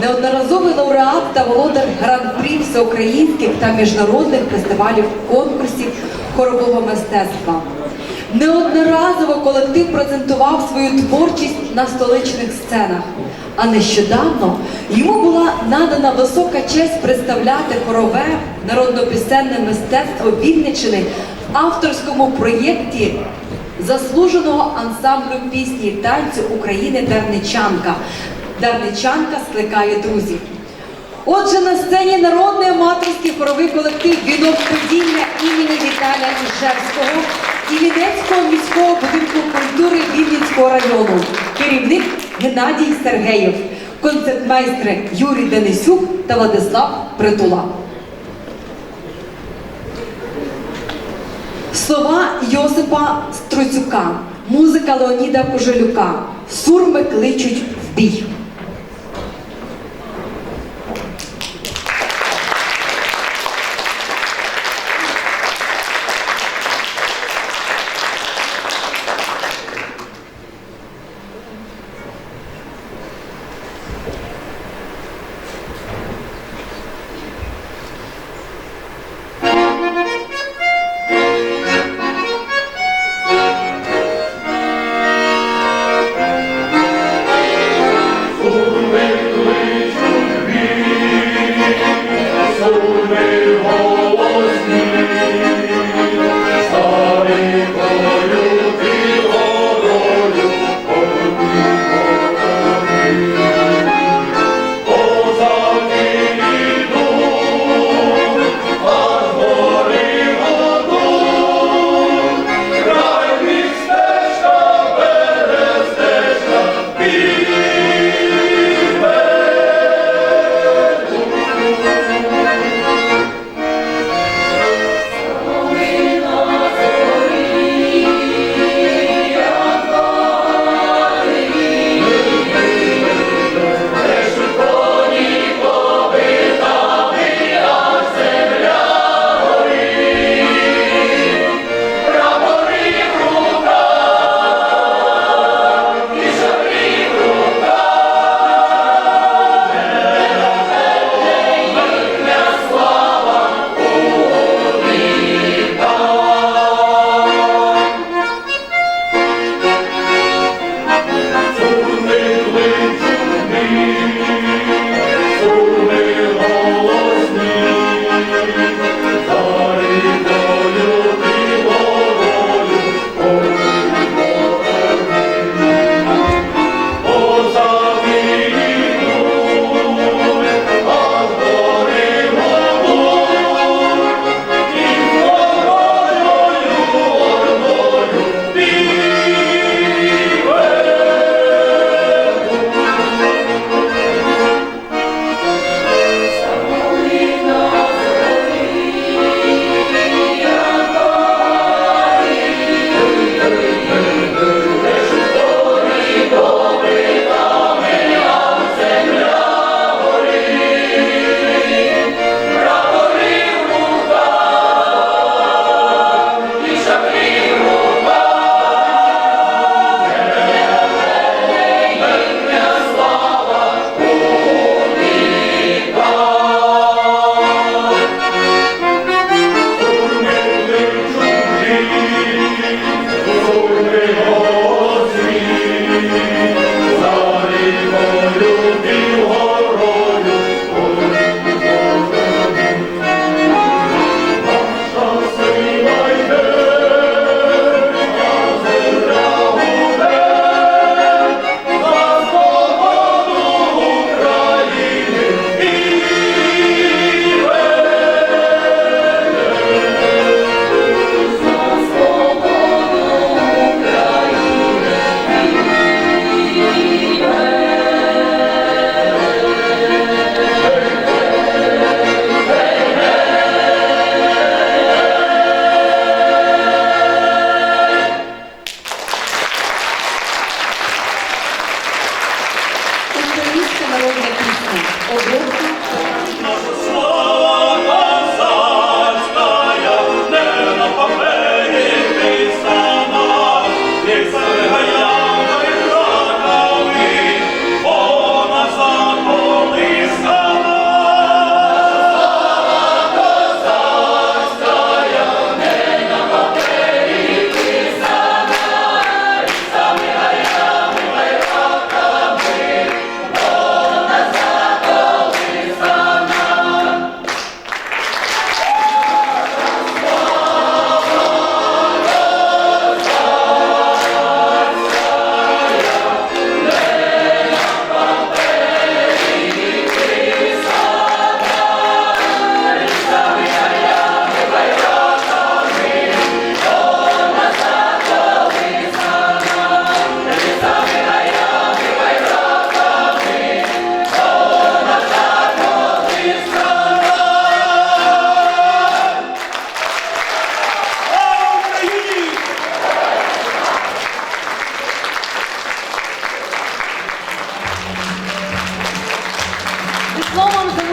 неодноразовий лауреат та володар гран-прі всеукраїнських та міжнародних фестивалів конкурсів хорового мистецтва. Неодноразово колектив презентував свою творчість на столичних сценах. А нещодавно йому була надана висока честь представляти хорове народно-пісенне мистецтво Вінниччини в авторському проєкті заслуженого ансамблю пісні танцю України Дарничанка. Дарничанка скликає друзів. Отже, на сцені народний аматорський хоровий колектив вінок поділля імені Віталія Іжевського і Вінницького міського будинку культури Вінницького району. Керівник Геннадій Сергеєв, концертмейстри Юрій Денисюк та Владислав Притула. Слова Йосипа Струцюка, музика Леоніда Кожелюка. Сурми кличуть в бій.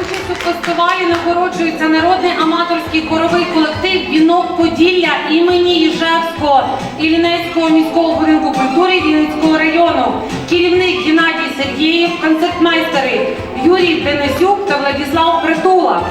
Участь у фестивалі нагороджується народний аматорський коровий колектив Вінок Поділля імені Іжевського Іллінецького міського будинку культури Вінницького району. Керівник Геннадій Сергієв, концертмейстери Юрій Денисюк та Владислав Притула.